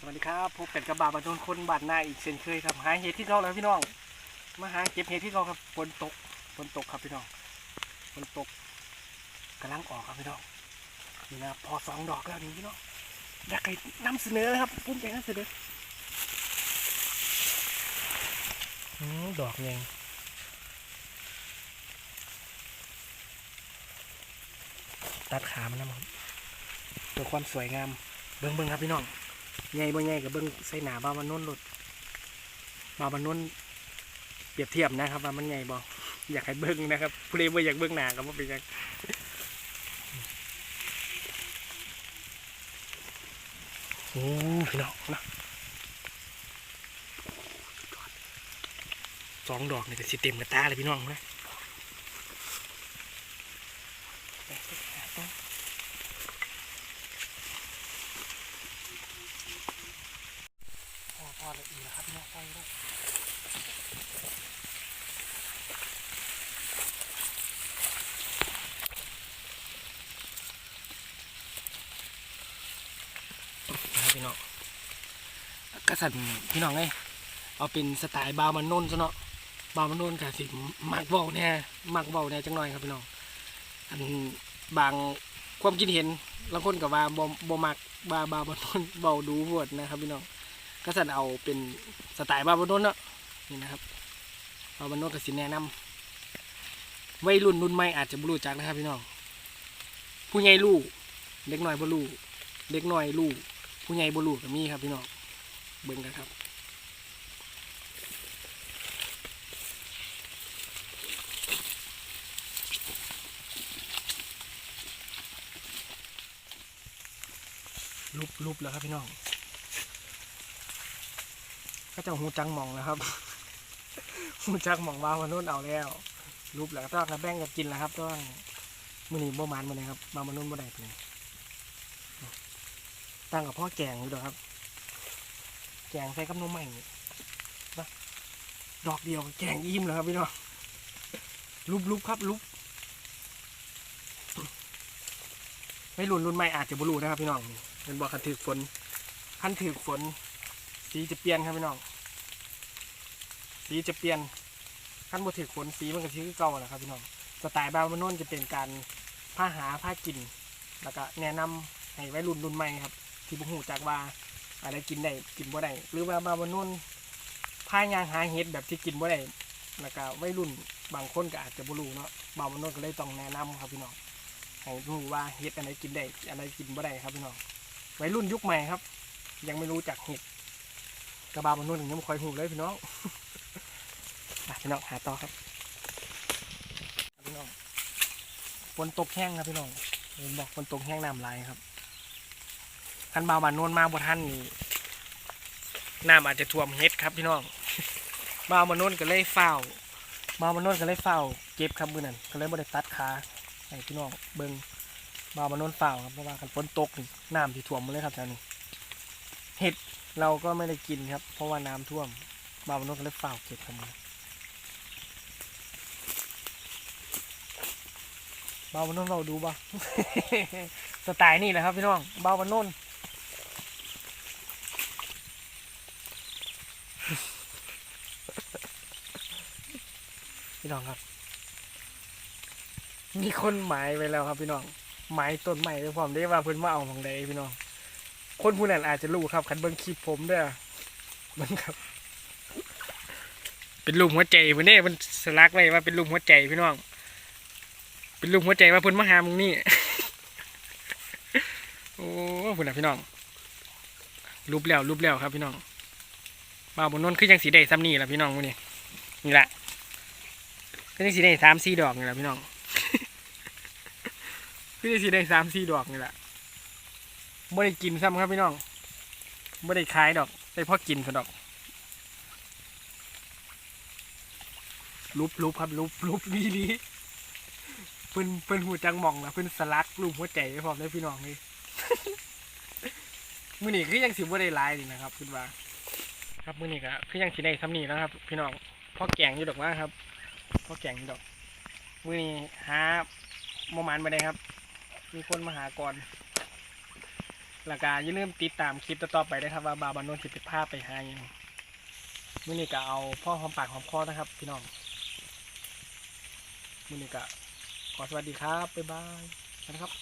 สวัสดีครับพบกันกับบาบาโดนคนบาดหน้าอีกเช่นเคยครับหาเห็ดที่นอกแล้วพี่น้องมาหาเก็บเห็ดที่นอกครับฝนตกฝนตกครับพี่น้องฝนตกกำลังออกครับพี่น้องนี่นะพอสองดอกแล้วนี่พี่น้องอยากให้นำเสนอนะครับภูมิใจนำเสนออืมดอกยังตัดขามันนะครับเพื่อความสวยงามเบิ้งเบิ้งครับพี่น้อง ใหญ่บ่ใหญ่กับเบิ้งใส่หนาบ้ามันนุ่นหลุดบามันนุ่นเปรียบเทียบนะครับว่ามันใหญ่บ่อยากให้เบิ้งนะครับผู้ใดบ่อยากเบิ้งหนาก็บ่เป็นหยังโอ้พี่น้องนะสองดอกนี่ก็สิเต็มกระตาเลยพี่น้องนะ อพอเลยอีกแล้วครับพี่น้องไปแล้วนะครับพี่น้องกระสันพี่น้องไงเอาเป็นสไตล์บาวมันนุ่นซะเนาะบาวมันนุ่นกับสิมักเบาแน่มักเบาแน่จังหน่อยครับพี่น้องอันบางความคิดเห็นบางคนกับว่าบ่บ่มักบาบาวมันนุ่นเบาดูหวดนะครับพี่น้อง ก็สั่นเอาเป็นสไตล์บาบานนเนาะนี่นะครับบาบานนท์ก็สินแนะนำวัยรุ่นรุ่นใหม่อาจจะบรู้จักนะครับพี่น้องผู้ใหญ่รู้เด็กน้อยบ่รู้เด็กน้อยรู้ผู้ใหญ่บ่รู้ก็มีครับพี่น้องเบิ่งกันครับรูปรูปแล้วครับพี่น้อง ก็จะหูจังหมองนะครับหูจังหมองว่ามนนุ่นเอาแล้ว รูปแล้วก็ต้องกระแบ่งกันกินแล้วครับต้องมือนี้บ่มันมาเลยครับมามนนุ่นบ่ได้เลยตั้งกับพ่อแกงอยู่ดอกครับ แกงใส่กับนมใหม่นะดอกเดียวแกงอิ่มแล้วครับพี่น้องรูปรูปครับรูปไม่รุ่นรุ่นใหม่อาจจะบรูนะครับพี่น้องเป็นบอกคันถือฝนคันถือฝน สีจะเปลี่ยนครับพี่น้อง สีจะเปลี่ยนขั้นบถือขนสีมันก็สีคือเก่าแหละครับพี่น้อง สไตล์บาวมานนจะเป็นการผ้าหาผ้ากิน แล้วก็แนะนำให้ไว้รุ่นรุ่นใหม่ครับ ที่บุหูจากว่าอะไรกินได้กินบ่ได้หรือว่าบาวมานนผ้ายางหาเห็ดแบบที่กินบ่ได้แล้วก็ไว้รุ่นบางคนก็อาจจะบ่รู้เนาะบาวมานนก็เลยต้องแนะนำครับพี่น้องให้รู้ว่าเห็ดอะไรกินได้อะไรกินบ่ได้ครับพี่น้องไว้รุ่นยุคใหม่ครับ ยังไม่รู้จักเห็ด ระบาบนนู่นยังไม่ค่อยหูเลยพี่น้องพี่น้องหาต่อครับพี่น้องฝนตกแห้งครับพี่น้องเห็นบอกฝนตกแห้งน้ำไหลายครับคันบาวบานนวลมาบ่ท่านนี่น้ำอาจจะท่วมเฮ็ดครับพี่น้องบาวบานนวลก็เลยเฝ้าวบาวบานนวลก็เลยเฝ้าวเก็บครับมือนั่นก็เลยบ่ได้ตัดขาให้พี่น้องเบิ่งบาวบานนวลเฝ้าวครับเพราะว่าคันฝนตกนี่น้ำที่ท่วมมาเลยครับแถวนี้เห็ด เราก็ไม่ได้กินครับ เพราะว่าน้ำท่วมบาวนุษย์ก็เลยฝ่าเก็บทำไมาบาวนุษย์เราดูบ่สไตล์นี่แหละครับพี่น้องบาวนุษย์พี่น้องครับ มีคนหมายไว้แล้วครับพี่น้อง หมายต้นใหม่ไปพร้อมได้ว่าเพิ่นมาเอาของใดพี่น้อง คนผู้นั้นอาจจะรู้ครับคันเบิ่งคลิปผมเด้อเบิ่งครับ เป็นรูปหัวใจพิ่นเด้มันสลักไว้ว่าเป็นรูปหัวใจพี่น้อง เป็นรูปหัวใจว่าเพิ่นมาหามึงนี่ โอ้พุ่นนะพี่น้อง รูปแล้วรูปแล้วครับพี่น้องมาบนนนคือยังสีแดงซ้ำนี่แหละพี่น้องมื้อนี้นี่แหละคือยังสีแดงสามสี่ดอกนี่แหละพี่น้องคือยังสีแดงสามสี่ดอกนี่แหละ ไม่ได้กินซ้ำครับพี่น้องไม่ได้ขายดอกได้พอกินซะดอกรูปรูปครับรูปรูปวีลีเพิ่นเพิ่นหูจังหมองนะเพิ่นสลักรูปหัวใจไว้พร้อมเลยพี่น้องนี่มือนี้คือยังสิบ่ได้ลายนี่นะครับคิดว่า ครับมือนี้ก็คือยังสิได้ซ้ำนี้แล้วครับ พี่น้องพ่อแกงอยู่ดอกว่าครับพ่อแกงอยู่ดอกมือนี้หาโมมันมาได้ครับ มีคนมาหาก่อน แล้วก็อย่าลืมติดตามคลิปต่อๆไปได้ครับว่าบาบานนท์สิไปพาไปหาหยังมื้อนี้ก็เอาพ่อหอมปากหอมคอนะครับ พี่น้องมือนี้ก็ขอสวัสดีครับบ๊ายบายนะครับ